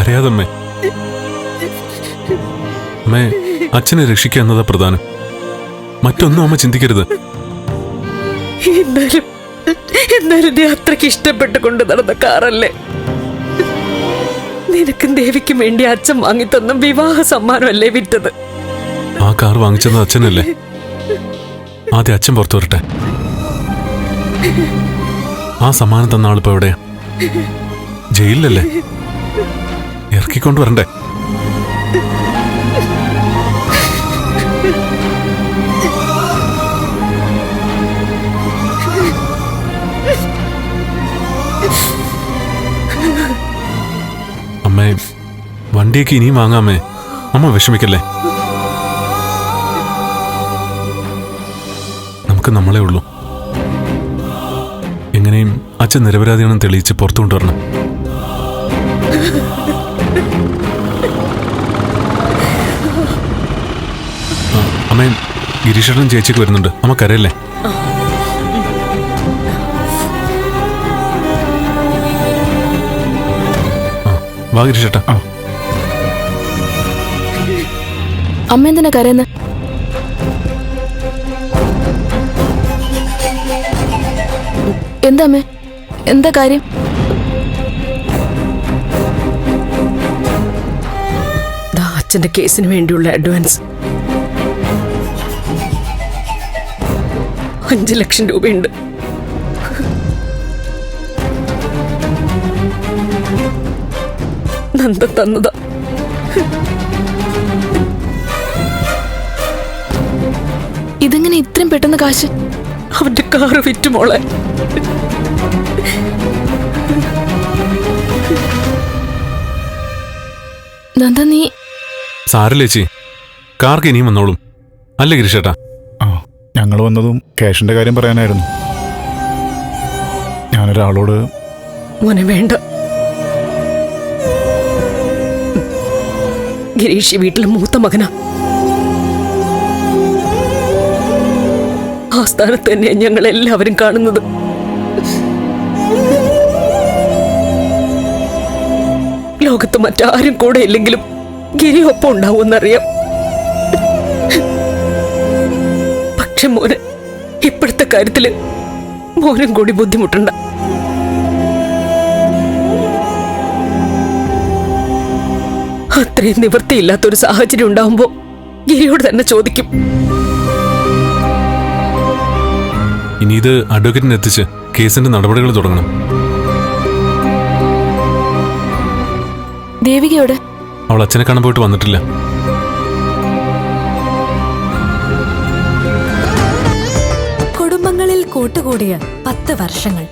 കരയാതമ്മേ അമ്മേ അച്ഛനെ രക്ഷിക്കുക എന്നതാ പ്രധാനം. മറ്റൊന്നും അമ്മ ചിന്തിക്കരുത്. എന്നാലും എന്നാലും നീ അത്രയ്ക്ക് ഇഷ്ടപ്പെട്ട് കൊണ്ട് നടന്ന കാറല്ലേ? നിനക്കും ദേവിക്കും വേണ്ടി അച്ഛൻ വാങ്ങിത്തന്ന വിവാഹ സമ്മാനമല്ലേ വിറ്റത്? ആ കാർ വാങ്ങിച്ചത് അച്ഛനല്ലേ? ആദ്യം അച്ഛൻ പുറത്തു വരട്ടെ. ആ സമ്മാനം തന്ന ആളിപ്പോ എവിടെയാ? ജയിലിലല്ലേ? ഇറക്കിക്കൊണ്ട് വരണ്ടേ അമ്മേ വണ്ടിയൊക്കെ ഇനിയും വാങ്ങാമേ. അമ്മ വിഷമിക്കല്ലേ? നമുക്ക് നമ്മളെ ഉള്ളൂ. എങ്ങനെയും അച്ഛൻ നിരപരാധിയാണെന്ന് തെളിയിച്ച് പുറത്തു കൊണ്ടുവരണം ആ, അമ്മയും ഗിരീഷേട്ടനും ചേച്ചിക്ക് വരുന്നുണ്ട്. നമുക്കറിയല്ലേ വാ ഗിരീഷേട്ടാ. അമ്മ എന്തിനാ കരയുന്നത് എന്താ അമ്മേ? എന്താ കാര്യം? അച്ഛന്റെ കേസിന് വേണ്ടിയുള്ള അഡ്വാൻസ്. അഞ്ച് ലക്ഷം രൂപയുണ്ട്. നന്ദ തന്നതാ. ഇതെങ്ങനെ ഇത്രയും പെട്ടെന്ന് കാശ്? അവന്റെ കാറ് വിറ്റുമോളെ നന്ദ നീ സാരല്ലേച്ചി കാർക്ക് ഇനിയും വന്നോളും. അല്ലേ ഗിരിഷേട്ടാ ആ ഞങ്ങൾ വന്നതും ക്യാഷിന്റെ കാര്യം പറയാനായിരുന്നു. ഞാനൊരാളോട് മോനെ വേണ്ട. ഗിരീഷ് വീട്ടിലെ മൂത്ത മകനാ. ആ സ്ഥാനത്ത് തന്നെയാണ് ഞങ്ങൾ എല്ലാവരും കാണുന്നത്. ലോകത്ത് മറ്റാരും കൂടെ ഇല്ലെങ്കിലും ഗിരി ഒപ്പം ഉണ്ടാവുമെന്നറിയാം. പക്ഷെ മോന് ഇപ്പോഴത്തെ കാര്യത്തിൽ മോനും കൂടി ബുദ്ധിമുട്ടുണ്ട. അത്രയും നിവൃത്തിയില്ലാത്തൊരു സാഹചര്യം ഉണ്ടാവുമ്പോ ഗിരിയോട് തന്നെ ചോദിക്കും. ഇനി ഇത് അഡ്വക്കേറ്റിന് എത്തിച്ച് കേസിന്റെ നടപടികൾ തുടങ്ങണം. ദേവികയോടെ അവൾ അച്ഛനെ കാണാൻ പോയിട്ട് വന്നിട്ടില്ല. കുടുംബങ്ങളിൽ കൂട്ടുകൂടിയ പത്ത് വർഷങ്ങൾ.